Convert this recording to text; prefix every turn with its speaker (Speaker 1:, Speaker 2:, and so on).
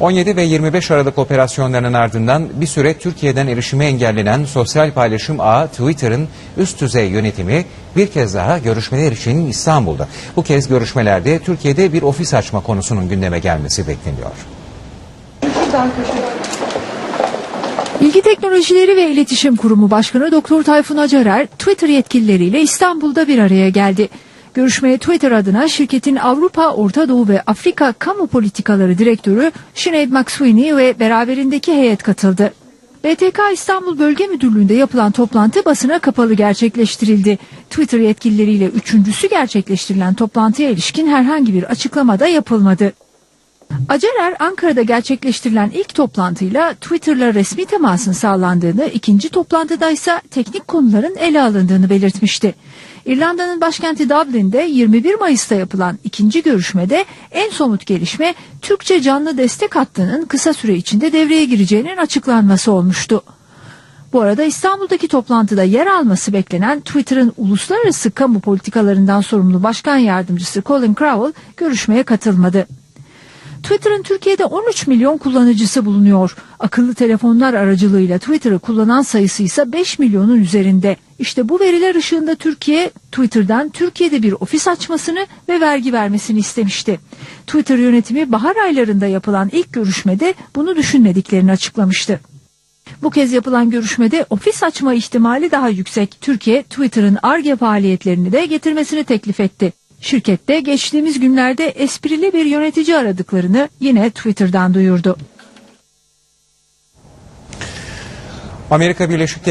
Speaker 1: 17 ve 25 Aralık operasyonlarının ardından bir süre Türkiye'den erişime engellenen sosyal paylaşım ağı Twitter'ın üst düzey yönetimi bir kez daha görüşmeler için İstanbul'da. Bu kez görüşmelerde Türkiye'de bir ofis açma konusunun gündeme gelmesi bekleniyor.
Speaker 2: Bilgi Teknolojileri ve İletişim Kurumu Başkanı Doktor Tayfun Acarer Twitter yetkilileriyle İstanbul'da bir araya geldi. Görüşmeye Twitter adına şirketin Avrupa, Orta Doğu ve Afrika Kamu Politikaları Direktörü Sinead McSweeney ve beraberindeki heyet katıldı. BTK İstanbul Bölge Müdürlüğü'nde yapılan toplantı basına kapalı gerçekleştirildi. Twitter yetkilileriyle üçüncüsü gerçekleştirilen toplantıya ilişkin herhangi bir açıklama da yapılmadı. Acarer Ankara'da gerçekleştirilen ilk toplantıyla Twitter'la resmi temasın sağlandığını, ikinci toplantıda ise teknik konuların ele alındığını belirtmişti. İrlanda'nın başkenti Dublin'de 21 Mayıs'ta yapılan ikinci görüşmede en somut gelişme Türkçe canlı destek hattının kısa süre içinde devreye gireceğinin açıklanması olmuştu. Bu arada İstanbul'daki toplantıda yer alması beklenen Twitter'ın uluslararası kamu politikalarından sorumlu başkan yardımcısı Colin Crowell görüşmeye katılmadı. Twitter'ın Türkiye'de 13 milyon kullanıcısı bulunuyor. Akıllı telefonlar aracılığıyla Twitter'ı kullanan sayısı ise 5 milyonun üzerinde. İşte bu veriler ışığında Türkiye, Twitter'dan Türkiye'de bir ofis açmasını ve vergi vermesini istemişti. Twitter yönetimi bahar aylarında yapılan ilk görüşmede bunu düşünmediklerini açıklamıştı. Bu kez yapılan görüşmede ofis açma ihtimali daha yüksek. Türkiye, Twitter'ın ARGE faaliyetlerini de getirmesini teklif etti. Şirkette geçtiğimiz günlerde esprili bir yönetici aradıklarını yine Twitter'dan duyurdu.
Speaker 1: Amerika Birleşik